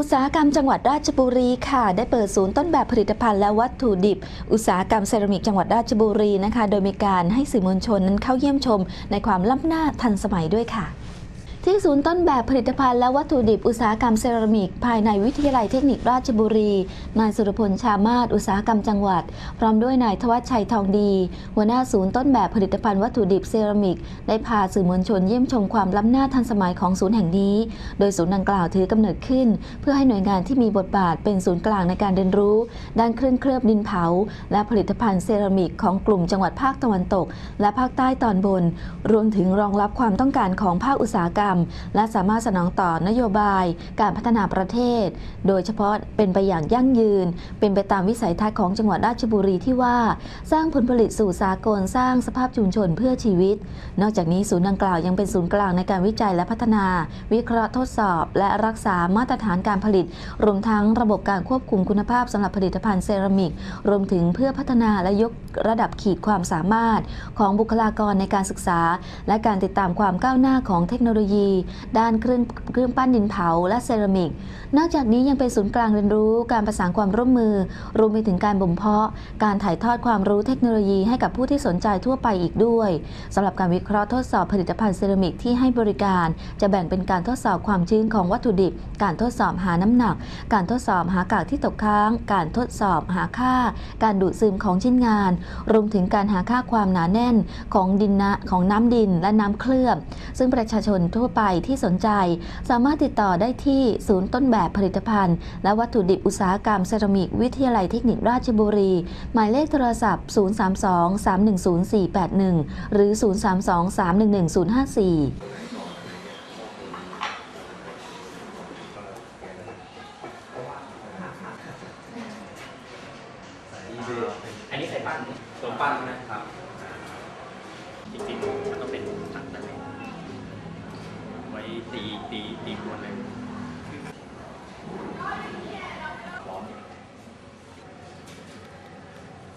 อุตสาหกรรมจังหวัดราชบุรีค่ะ ได้เปิดศูนย์ต้นแบบผลิตภัณฑ์และวัตถุดิบ อุตสาหกรรมเซรามิกจังหวัดราชบุรีนะคะ โดยมีการให้สื่อมวลชนนั้นเข้าเยี่ยมชม ในความล้ำหน้าทันสมัยด้วยค่ะ ที่ศูนย์ต้นแบบผลิตภัณฑ์และวัตถุดิบอุตสาหกรรมเซรามิก ภายในวิทยาลัยเทคนิคราชบุรี นายสุรพลชามาศอุตสาหกรรมจังหวัด พร้อมด้วยนายทวัชชัยทองดี หัวหน้าศูนย์ต้นแบบผลิตภัณฑ์วัตถุดิบเซรามิก ได้พาสื่อมวลชนเยี่ยมชมความล้ำหน้าทันสมัยของศูนย์แห่งนี้ โดยศูนย์ดังกล่าวถือกำเนิดขึ้น เพื่อให้หน่วยงานที่มีบทบาทเป็นศูนย์กลางในการเรียนรู้ ด้านเครื่องเคลือบดินเผา และผลิตภัณฑ์เซรามิกของกลุ่มจังหวัดภาคตะวันตก และภาคใต้ตอนบน รวมถึงรองรับความต้องการของภาคอุตสาหกรรมและสามารถสนองต่อนโยบาย การพัฒนาประเทศ โดยเฉพาะเป็นไปอย่างยั่งยืน เป็นไปตามวิสัยทัศน์ของจังหวัดราชบุรีที่ว่า สร้างผลผลิตสู่สากลสร้างสภาพชุมชนเพื่อชีวิต นอกจากนี้ศูนย์ดังกล่าวยังเป็นศูนย์กลางในการวิจัยและพัฒนา วิเคราะห์ทดสอบ และรักษามาตรฐานการผลิต รวมทั้งระบบการควบคุมคุณภาพสำหรับผลิตภัณฑ์เซรามิก รวมถึงเพื่อพัฒนาและยกระดับขีดความสามารถ ของบุคลากรในการศึกษา และการติดตามความก้าวหน้าของเทคโนโลยีด้านเครื่องเครื่องปั้นดินเผาและเซรามิก นอกจากนี้ยังเป็นศูนย์กลางเรียนรู้การประสานความร่วมมือ รวมไปถึงการบ่มเพาะ การถ่ายทอดความรู้เทคโนโลยีให้กับผู้ที่สนใจทั่วไปอีกด้วยสำหรับการวิเคราะห์ทดสอบผลิตภัณฑ์เซรามิกที่ให้บริการ จะแบ่งเป็นการทดสอบความชื้นของวัตถุดิบ การทดสอบหาน้ำหนัก การทดสอบหากากที่ตกค้าง การทดสอบหาค่า การดูดซึมของชิ้นงาน รวมถึงการหาค่าความหนาแน่นของดินนะของน้ำดินและน้ำเคลือบ ซึ่งประชาชนทั่วไปที่สนใจ สามารถติดต่อได้ที่ศูนย์ต้นแบบผลิตภัณฑ์ และวัตถุดิบอุตสาหกรรมเซรามิกวิทยาลัยเทคนิคราชบุรี หมายเลขโทรศัพท์ 032-310-481 หรือ 032-311-054อันนี้ใส่ปั้นตัวปั้นนะครับ ตีตีตีตีคนเลย